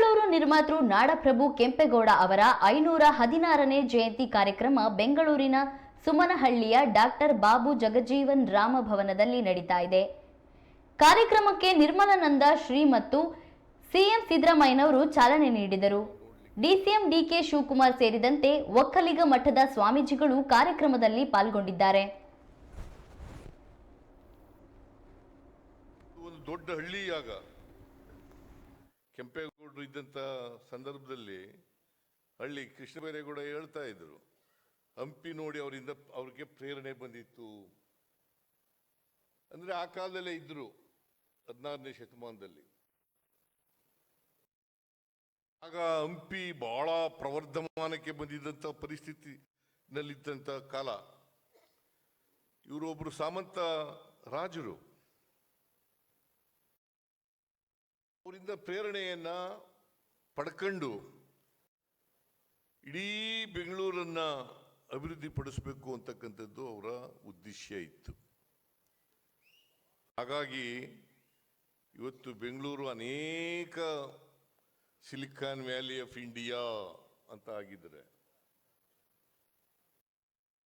ಬೆಂಗಳೂರು ನಿರ್ಮಾತೃ ನಾಡಪ್ರಭು ಕೆಂಪೇಗೌಡ ಅವರ ಐನೂರ ಹದಿನಾರನೇ ಜಯಂತಿ ಕಾರ್ಯಕ್ರಮ ಬೆಂಗಳೂರಿನ ಸುಮನಹಳ್ಳಿಯ ಡಾಕ್ಟರ್ ಬಾಬು ಜಗಜೀವನ್ ರಾಮ ಭವನದಲ್ಲಿ ನಡೀತಾ ಇದೆ. ಕಾರ್ಯಕ್ರಮಕ್ಕೆ ನಿರ್ಮಲಾನಂದ ಶ್ರೀ ಮತ್ತು ಸಿಎಂ ಸಿದ್ದರಾಮಯ್ಯನವರು ಚಾಲನೆ ನೀಡಿದರು. ಡಿಸಿಎಂ ಡಿಕೆ ಶಿವಕುಮಾರ್ ಸೇರಿದಂತೆ ಒಕ್ಕಲಿಗ ಮಠದ ಸ್ವಾಮೀಜಿಗಳು ಕಾರ್ಯಕ್ರಮದಲ್ಲಿ ಪಾಲ್ಗೊಂಡಿದ್ದಾರೆ. ದೊಡ್ಡ ಹಳ್ಳಿ ಆಗ ಕೆಂಪೇಗೌಡರು ಇದ್ದಂಥ ಸಂದರ್ಭದಲ್ಲಿ ಹಳ್ಳಿ ಕೃಷ್ಣ ಬೈರೇಗೌಡ ಹೇಳ್ತಾ ಇದ್ರು, ಹಂಪಿ ನೋಡಿ ಅವರಿಂದ ಅವ್ರಿಗೆ ಪ್ರೇರಣೆ ಬಂದಿತ್ತು. ಅಂದ್ರೆ ಆ ಕಾಲದಲ್ಲೇ ಇದ್ರು ಹದಿನಾರನೇ ಶತಮಾನದಲ್ಲಿ. ಆಗ ಹಂಪಿ ಬಹಳ ಪ್ರವರ್ಧಮಾನಕ್ಕೆ ಬಂದಿದ್ದಂಥ ಪರಿಸ್ಥಿತಿನಲ್ಲಿದ್ದಂಥ ಕಾಲ. ಇವರೊಬ್ಬರು ಸಾಮಂತ ರಾಜರು. ಅವರಿಂದ ಪ್ರೇರಣೆಯನ್ನ ಪಡ್ಕೊಂಡು ಇಡೀ ಬೆಂಗಳೂರನ್ನ ಅಭಿವೃದ್ಧಿ ಪಡಿಸಬೇಕು ಅಂತಕ್ಕಂಥದ್ದು ಅವರ ಉದ್ದೇಶ ಇತ್ತು. ಹಾಗಾಗಿ ಇವತ್ತು ಬೆಂಗಳೂರು ಅನೇಕ ಸಿಲಿಕಾನ್ ವ್ಯಾಲಿ ಆಫ್ ಇಂಡಿಯಾ ಅಂತ ಆಗಿದ್ರೆ,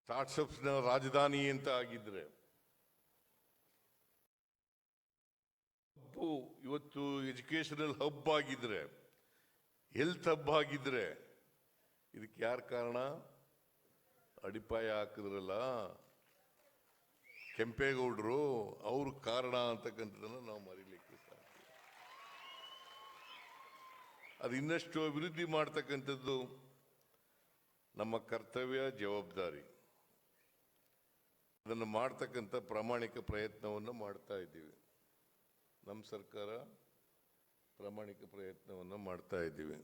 ಸ್ಟಾರ್ಟ್ಅಪ್ಸ್ನ ರಾಜಧಾನಿ ಅಂತ ಆಗಿದ್ರೆ ಹಬ್ಬು ಇವತ್ತು ಎಜುಕೇಶನಲ್ ಹಬ್ ಆಗಿದ್ರೆ, ಹೆಲ್ತ್ ಹಬ್ ಆಗಿದ್ರೆ, ಇದಕ್ಕೆ ಯಾರ ಕಾರಣ? ಅಡಿಪಾಯ ಹಾಕಿದ್ರಲ್ಲ? ಕೆಂಪೇಗೌಡರು, ಅವ್ರ ಕಾರಣ ಅಂತಕ್ಕಂಥದ್ದನ್ನು ನಾವು ಮರಿಲಿಕ್ಕೆ ಸಾಧ್ಯ ಅದು ಇನ್ನಷ್ಟು ಅಭಿವೃದ್ಧಿ ಮಾಡ್ತಕ್ಕಂಥದ್ದು ನಮ್ಮ ಕರ್ತವ್ಯ, ಜವಾಬ್ದಾರಿ. ಅದನ್ನು ಮಾಡ್ತಕ್ಕಂಥ ಪ್ರಾಮಾಣಿಕ ಪ್ರಯತ್ನವನ್ನು ಮಾಡ್ತಾ ಇದ್ದೀವಿ. ನಮ್ಮ ಸರ್ಕಾರ ಪ್ರಾಮಾಣಿಕ ಪ್ರಯತ್ನವನ್ನು ಮಾಡ್ತಾ ಇದ್ದೀವಿ.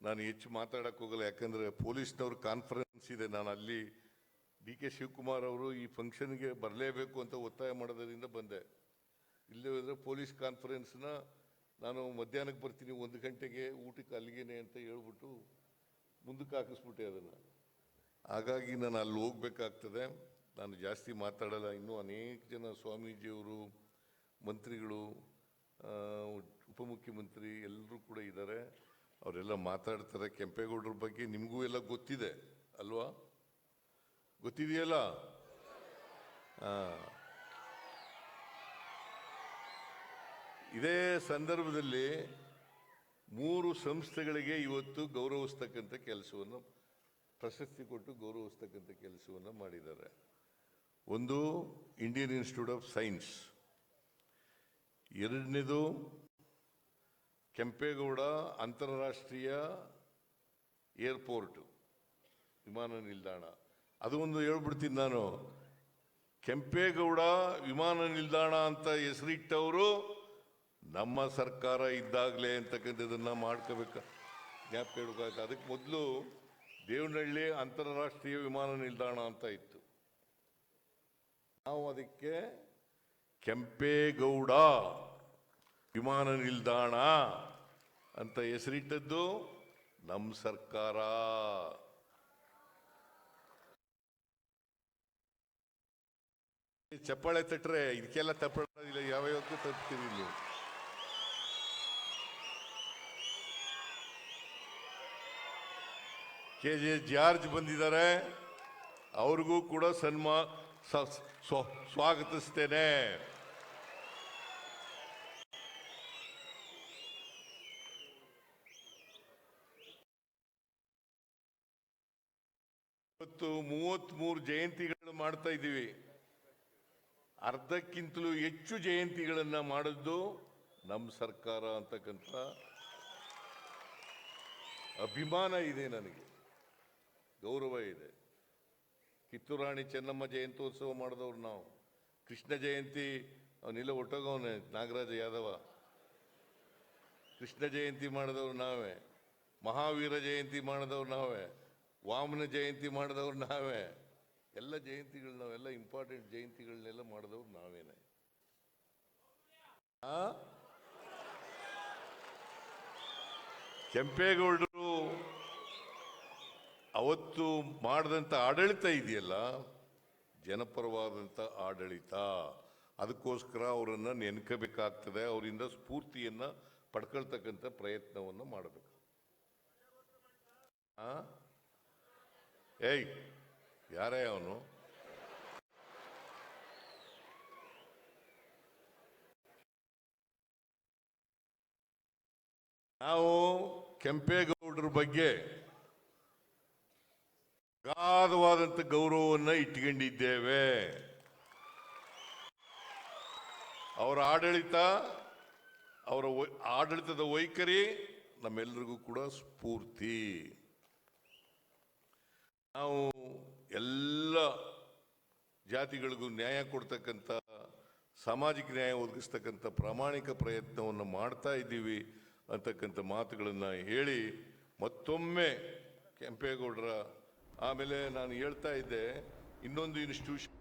ನಾನು ಹೆಚ್ಚು ಮಾತಾಡಕ್ಕೆ ಹೋಗಲ್ಲ, ಯಾಕಂದರೆ ಪೊಲೀಸ್ನವ್ರ ಕಾನ್ಫರೆನ್ಸ್ ಇದೆ. ನಾನು ಅಲ್ಲಿ ಡಿ ಕೆ ಶಿವಕುಮಾರ್ ಅವರು ಈ ಫಂಕ್ಷನ್ಗೆ ಬರಲೇಬೇಕು ಅಂತ ಒತ್ತಾಯ ಮಾಡೋದರಿಂದ ಬಂದೆ. ಇಲ್ಲೇ ಹೋದರೆ ಪೊಲೀಸ್ ಕಾನ್ಫರೆನ್ಸ್ನ ನಾನು ಮಧ್ಯಾಹ್ನಕ್ಕೆ ಬರ್ತೀನಿ, ಒಂದು ಗಂಟೆಗೆ ಊಟಕ್ಕೆ ಅಲ್ಲಿಗೇನೆ ಅಂತ ಹೇಳ್ಬಿಟ್ಟು ಮುಂದಕ್ಕೆ ಹಾಕಿಸ್ಬಿಟ್ಟೆ ಅದನ್ನು. ಹಾಗಾಗಿ ನಾನು ಅಲ್ಲಿ ಹೋಗ್ಬೇಕಾಗ್ತದೆ. ನಾನು ಜಾಸ್ತಿ ಮಾತಾಡಲ್ಲ, ಇನ್ನೂ ಅನೇಕ ಜನ ಸ್ವಾಮೀಜಿಯವರು, ಮಂತ್ರಿಗಳು ಉಪಮುಖ್ಯಮಂತ್ರಿ ಎಲ್ಲರೂ ಕೂಡ ಇದ್ದಾರೆ. ಅವರೆಲ್ಲ ಮಾತಾಡ್ತಾರೆ. ಕೆಂಪೇಗೌಡರ ಬಗ್ಗೆ ನಿಮಗೂ ಎಲ್ಲ ಗೊತ್ತಿದೆ, ಅಲ್ವಾ? ಗೊತ್ತಿದೆಯಲ್ಲ. ಇದೇ ಸಂದರ್ಭದಲ್ಲಿ ಮೂರು ಸಂಸ್ಥೆಗಳಿಗೆ ಇವತ್ತು ಗೌರವಿಸ್ತಕ್ಕಂಥ ಕೆಲಸವನ್ನು, ಪ್ರಶಸ್ತಿ ಕೊಟ್ಟು ಗೌರವಿಸ್ತಕ್ಕಂಥ ಕೆಲಸವನ್ನು ಮಾಡಿದ್ದಾರೆ. ಒಂದು ಇಂಡಿಯನ್ ಇನ್ಸ್ಟಿಟ್ಯೂಟ್ ಆಫ್ ಸೈನ್ಸ್ ಎರಡನೇದು ಕೆಂಪೇಗೌಡ ಅಂತಾರಾಷ್ಟ್ರೀಯ ಏರ್ಪೋರ್ಟ್, ವಿಮಾನ ನಿಲ್ದಾಣ. ಅದು ಒಂದು ಹೇಳ್ಬಿಡ್ತೀನಿ ನಾನು. ಕೆಂಪೇಗೌಡ ವಿಮಾನ ನಿಲ್ದಾಣ ಅಂತ ಹೆಸರಿಟ್ಟವರು ನಮ್ಮ ಸರ್ಕಾರ ಇದ್ದಾಗಲೇ ಅಂತಕ್ಕಂಥದ್ದನ್ನು ಮಾಡ್ಕೋಬೇಕು. ಜ್ಞಾಪಕ ಇಡ್ಬೇಕಾಗುತ್ತೆ ಅದಕ್ಕೆ ಮೊದಲು ದೇವನಹಳ್ಳಿ ಅಂತಾರಾಷ್ಟ್ರೀಯ ವಿಮಾನ ನಿಲ್ದಾಣ ಅಂತ ಇತ್ತು. ನಾವು ಅದಕ್ಕೆ ಕೆಂಪೇಗೌಡ ವಿಮಾನ ನಿಲ್ದಾಣ ಅಂತ ಹೆಸರಿಟ್ಟದ್ದು ನಮ್ಮ ಸರ್ಕಾರ. ಚಪ್ಪಾಳೆ ತಟ್ಟರೆ ಇದಕ್ಕೆಲ್ಲ ತಪ್ಪಿಲ್ಲ ಯಾವ ಯಾವತ್ತೂ ಇಲ್ಲಿ ಕೆ ಜೆ ಜಾರ್ಜ್ ಬಂದಿದ್ದಾರೆ, ಅವ್ರಿಗೂ ಕೂಡ ಸನ್ಮಾ ಸ್ವಾಗತಿಸ್ತೇನೆ. ಇವತ್ತು ಮೂವತ್ಮೂರು ಜಯಂತಿಗಳನ್ನು ಮಾಡ್ತಾ ಇದ್ದೀವಿ. ಅರ್ಧಕ್ಕಿಂತಲೂ ಹೆಚ್ಚು ಜಯಂತಿಗಳನ್ನು ಮಾಡಿದ್ದು ನಮ್ಮ ಸರ್ಕಾರ ಅಂತಕ್ಕಂಥ ಅಭಿಮಾನ ಇದೆ ನನಗೆ. ಗೌರವ ಇದೆ. ಕಿತ್ತೂರಾಣಿ ಚೆನ್ನಮ್ಮ ಜಯಂತ್ಯೋತ್ಸವ ಮಾಡಿದವ್ರು ನಾವು. ಕೃಷ್ಣ ಜಯಂತಿ ಅವನಿಲ್ಲ ಒಟ್ಟೋಗವನೆ, ನಾಗರಾಜ ಯಾದವ. ಕೃಷ್ಣ ಜಯಂತಿ ಮಾಡಿದವ್ರು ನಾವೇ. ಮಹಾವೀರ ಜಯಂತಿ ಮಾಡಿದವ್ರು ನಾವೇ. ವಾಮನ ಜಯಂತಿ ಮಾಡಿದವ್ರು ನಾವೇ. ಎಲ್ಲ ಜಯಂತಿಗಳು ನಾವೆಲ್ಲ ಇಂಪಾರ್ಟೆಂಟ್ ಜಯಂತಿಗಳನ್ನೆಲ್ಲ ಮಾಡಿದವ್ರು ನಾವೇನೆ? ಕೆಂಪೇಗೌಡರು ಅವತ್ತು ಮಾಡಿದಂಥ ಆಡಳಿತ ಇದೆಯಲ್ಲ? ಜನಪರವಾದಂಥ ಆಡಳಿತ. ಅದಕ್ಕೋಸ್ಕರ ಅವರನ್ನು ನೆನ್ಕೋಬೇಕಾಗ್ತದೆ. ಅವರಿಂದ ಸ್ಫೂರ್ತಿಯನ್ನು ಪಡ್ಕೊಳ್ತಕ್ಕಂಥ ಪ್ರಯತ್ನವನ್ನು ಮಾಡಬೇಕು? ಏಯ್, ಯಾರೇ ಅವನು? ನಾವು ಕೆಂಪೇಗೌಡರ ಬಗ್ಗೆ ಅಗಾಧವಾದಂಥ ಗೌರವವನ್ನು ಇಟ್ಕೊಂಡಿದ್ದೇವೆ. ಅವರ ಆಡಳಿತ, ಅವರ ಆಡಳಿತದ ವೈಖರಿ ನಮ್ಮೆಲ್ಲರಿಗೂ ಕೂಡ ಸ್ಫೂರ್ತಿ. ನಾವು ಎಲ್ಲ ಜಾತಿಗಳಿಗೂ ನ್ಯಾಯ ಕೊಡ್ತಕ್ಕಂಥ, ಸಾಮಾಜಿಕ ನ್ಯಾಯ ಒದಗಿಸ್ತಕ್ಕಂಥ ಪ್ರಾಮಾಣಿಕ ಪ್ರಯತ್ನವನ್ನು ಮಾಡ್ತಾ ಇದ್ದೀವಿ ಅಂತಕ್ಕಂಥ ಮಾತುಗಳನ್ನು ಹೇಳಿ ಮತ್ತೊಮ್ಮೆ ಕೆಂಪೇಗೌಡರ ಆಮೇಲೆ ನಾನು ಹೇಳ್ತಾ ಇದ್ದೆ ಇನ್ನೊಂದು ಇನ್ಸ್ಟಿಟ್ಯೂಷನ್